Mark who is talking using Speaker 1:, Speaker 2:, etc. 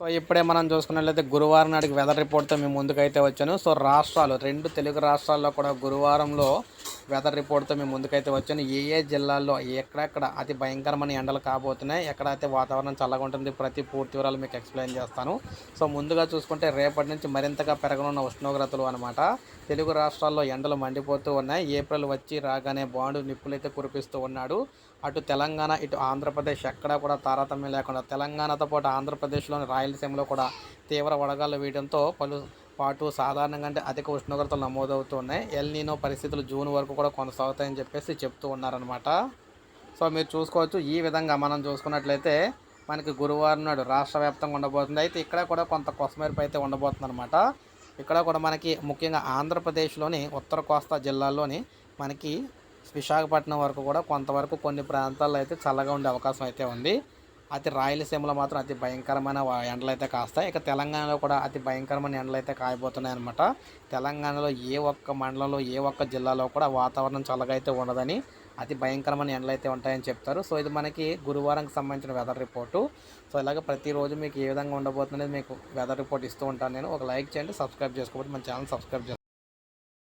Speaker 1: So ఇప్పుడే మనం చూసుకున్నట్లయితే గురువారం నాటికి వెదర్ రిపోర్ట్తో మేము ముందుకైతే వచ్చాను. సో రాష్ట్రాలు రెండు తెలుగు రాష్ట్రాల్లో కూడా గురువారంలో వెదర్ రిపోర్ట్తో మేము ముందుకైతే వచ్చాను. ఏ ఏ జిల్లాల్లో ఎక్కడెక్కడ అతి భయంకరమైన ఎండలు కాబోతున్నాయి ఎక్కడైతే వాతావరణం చల్లగా ఉంటుంది ప్రతి పూర్తి వివరాలు మీకు ఎక్స్ప్లెయిన్ చేస్తాను. సో ముందుగా చూసుకుంటే రేపటి నుంచి మరింతగా పెరగనున్న ఉష్ణోగ్రతలు అనమాట తెలుగు రాష్ట్రాల్లో ఎండలు మండిపోతూ ఉన్నాయి. ఏప్రిల్ వచ్చి రాగానే బాండు నిప్పులైతే కురిపిస్తూ ఉన్నాడు. అటు తెలంగాణ ఇటు ఆంధ్రప్రదేశ్ ఎక్కడా కూడా తారతమ్యం లేకుండా తెలంగాణతో పాటు ఆంధ్రప్రదేశ్లోని రాయలసీమలో కూడా తీవ్ర వడగాలు వేయడంతో పలు పాటు సాధారణంగా అంటే అధిక ఉష్ణోగ్రతలు నమోదవుతున్నాయి ఎల్ ఎల్నీనో పరిస్థితులు జూన్ వరకు కూడా కొనసాగుతాయని చెప్పేసి చెప్తూ ఉన్నారనమాట సో మీరు చూసుకోవచ్చు ఈ విధంగా మనం చూసుకున్నట్లయితే మనకి గురువారం నాడు రాష్ట్ర వ్యాప్తంగా ఉండబోతుంది. అయితే ఇక్కడ కూడా కొంత కొసమెరుపు అయితే ఉండబోతుంది అనమాట ఇక్కడ కూడా మనకి ముఖ్యంగా ఆంధ్రప్రదేశ్లోని ఉత్తర కోస్తా జిల్లాల్లోని మనకి విశాఖపట్నం వరకు కూడా కొంతవరకు కొన్ని ప్రాంతాల్లో అయితే చల్లగా ఉండే అవకాశం అయితే ఉంది. అతి రాయలసీమలో మాత్రం అతి భయంకరమైన ఎండలు అయితే కాస్తాయి. ఇక తెలంగాణలో కూడా అతి భయంకరమైన ఎండలు అయితే కాయబోతున్నాయి అనమాట తెలంగాణలో ఏ ఒక్క మండలంలో ఏ ఒక్క జిల్లాలో కూడా వాతావరణం చల్లగా అయితే ఉండదని అతి భయంకరమైన ఎండలు అయితే ఉంటాయని చెప్తారు. సో ఇది మనకి గురువారంకి సంబంధించిన వెదర్ రిపోర్టు. సో ఇలాగ ప్రతిరోజు మీకు ఏ విధంగా ఉండబోతుందనేది మీకు వెదర్ రిపోర్ట్ ఇస్తూ ఉంటాను నేను. ఒక లైక్ చేయండి సబ్స్క్రైబ్ చేసుకోబట్టి మన ఛానల్ సబ్స్క్రైబ్ చేసుకోండి